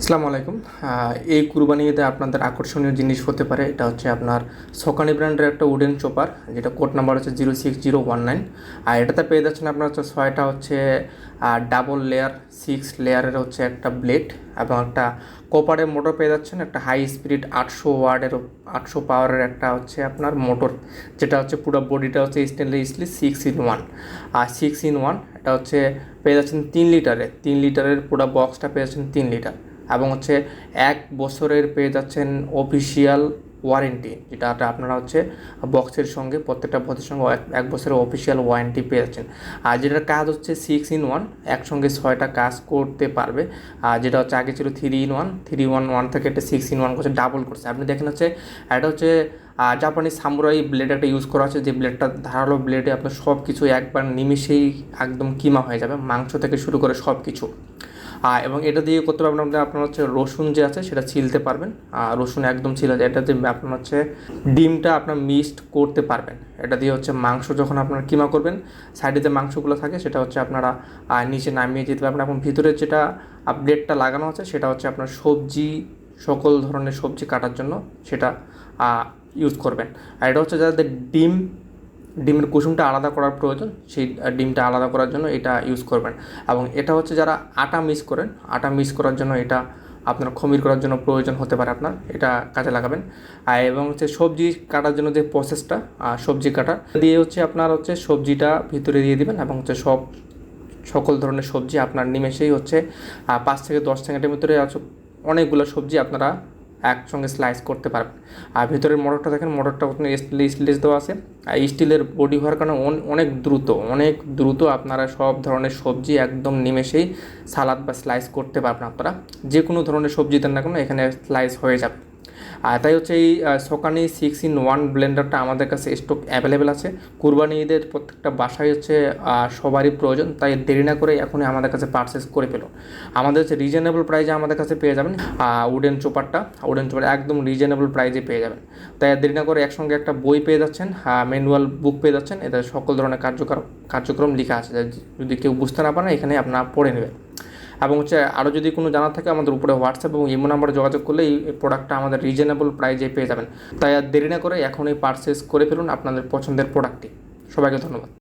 আসসালামু আলাইকুম। এই কুরবানি ঈদে আপনাদের আকর্ষণীয় জিনিস হতে পারে, এটা হচ্ছে আপনার সকানি ব্র্যান্ডের একটা উডেন চোপার যেটা কোড নাম্বার হচ্ছে zero six zero one nine আর এটাতে পেয়ে যাচ্ছেন আপনার হচ্ছে ছয়টা হচ্ছে ডাবল লেয়ার সিক্স লেয়ারের হচ্ছে একটা ব্লেড এবং একটা কোপারের মোটর পেয়ে যাচ্ছেন, একটা হাই স্পিড আটশো ওয়ার্ডের আটশো পাওয়ারের একটা হচ্ছে আপনার মোটর যেটা হচ্ছে পুরো বডিটা হচ্ছে stainless steel six in one R six in one এটা হচ্ছে পেয়ে যাচ্ছেন তিন লিটারে তিন লিটারের পুরো বক্সটা পেয়ে যাচ্ছেন তিন লিটার এবং হচ্ছে এক বছরের পেয়ে যাচ্ছেন অফিসিয়াল ওয়ারেন্টি যেটা আপনারা হচ্ছে বক্সের সঙ্গে, প্রত্যেকটা বক্সের সঙ্গে এক- বছরের অফিসিয়াল ওয়ারেন্টি পেয়ে যাচ্ছেন। আর যেটার কাজ হচ্ছে সিক্স ইন ওয়ান একসঙ্গে ছয়টা কাজ করতে পারবে। আর যেটা হচ্ছে আগে ছিল three in one three one one থেকে একটা সিক্স ইন ওয়ান করছে ডাবল করছে। আপনি দেখেন হচ্ছে, এটা হচ্ছে জাপানি সামুরাই ব্লেড একটা ইউজ করা আছে, যে ব্লেডটা ধারালো ব্লেডে আপনার সব কিছু একবার নিমিশেই একদম কিমা হয়ে যাবে, মাংস থেকে শুরু করে সব কিছু এবং এটা দিয়ে করতে পারবেন আপনার আপনার হচ্ছে রসুন যে আছে সেটা ছিলতে পারবেন। আর রসুন একদম ছিল, এটা দিয়ে আপনার হচ্ছে ডিমটা আপনার মিক্সড করতে পারবেন। এটা দিয়ে হচ্ছে মাংস যখন আপনারা কিমা করবেন সাইডে যে মাংসগুলো থাকে, সেটা হচ্ছে আপনারা নিচে নামিয়ে যেতে পারবেন। এবং ভিতরে যেটা আপডেটটা লাগানো আছে, সেটা হচ্ছে আপনার সবজি, সকল ধরনের সবজি কাটার জন্য সেটা ইউজ করবেন। আর এটা হচ্ছে যাদের ডিম ডিমের কুসুমটা আলাদা করার প্রয়োজন, সেই ডিমটা আলাদা করার জন্য এটা ইউজ করবেন। এবং এটা হচ্ছে যারা আটা মিস করেন, আটা মিস করার জন্য এটা আপনার খমির করার জন্য প্রয়োজন হতে পারে আপনার, এটা কাজে লাগাবেন। আর এবং হচ্ছে সবজি কাটার জন্য যে প্রসেসটা সবজি কাটা, দিয়ে হচ্ছে আপনার হচ্ছে সবজিটা ভিতরে দিয়ে দিবেন এবং হচ্ছে সব, সকল ধরনের সবজি আপনার নিমেষেই হচ্ছে পাঁচ থেকে দশ সেকেন্ডের ভিতরে অনেকগুলো সবজি আপনারা একসঙ্গে স্লাইস করতে পারবেন আর ভেতরের মোটরটা দেখেন, মোটরটা স্টিলেস দেওয়া আছে। আর স্টিলের বডি হওয়ার কারণে অন- অনেক দ্রুত অনেক দ্রুত আপনারা সব ধরনের সবজি একদম নিমেষেই সালাদ বা স্লাইস করতে পারবেন আপনারা। যে কোনো ধরনের সবজি দেন না কেন, এখানে স্লাইস হয়ে যাবে। তাই হচ্ছে এই সোকানি সিক্স ইন ওয়ান ব্লেন্ডারটা আমাদের কাছে স্টক অ্যাভেলেবেল আছে। কুরবানি ঈদের প্রত্যেকটা বাসায় হচ্ছে সবারই প্রয়োজন, তাই দেরি না করে এখনই আমাদের কাছে পারচেস করে ফেলুন আমাদের হচ্ছে রিজনেবল প্রাইজে আমাদের কাছে পেয়ে যাবেন উডেন চোপারটা উডেন চোপার একদম রিজনেবল প্রাইজে পেয়ে যাবেন। তাই দেরি না করে একসঙ্গে একটা বই পেয়ে যাচ্ছেন ম্যানুয়াল বুক পেয়ে যাচ্ছেন। এতে সকল ধরনের কার্যক্রম কার্যক্রম লেখা আছে। যদি কেউ বুঝতে না পারেন, এখানে আপনারা পড়ে নেবেন। এবং হচ্ছে আরও যদি কোনো জানার থাকে আমাদের উপরে হোয়াটসঅ্যাপ এবং ইমো নাম্বারে যোগাযোগ করলে এই প্রোডাক্টটা আমাদের রিজনেবল প্রাইজে পেয়ে যাবেন। তাই আর দেরি না করে এখনই পারচেস করে ফেলুন আপনাদের পছন্দের প্রোডাক্টটি সবাইকে ধন্যবাদ।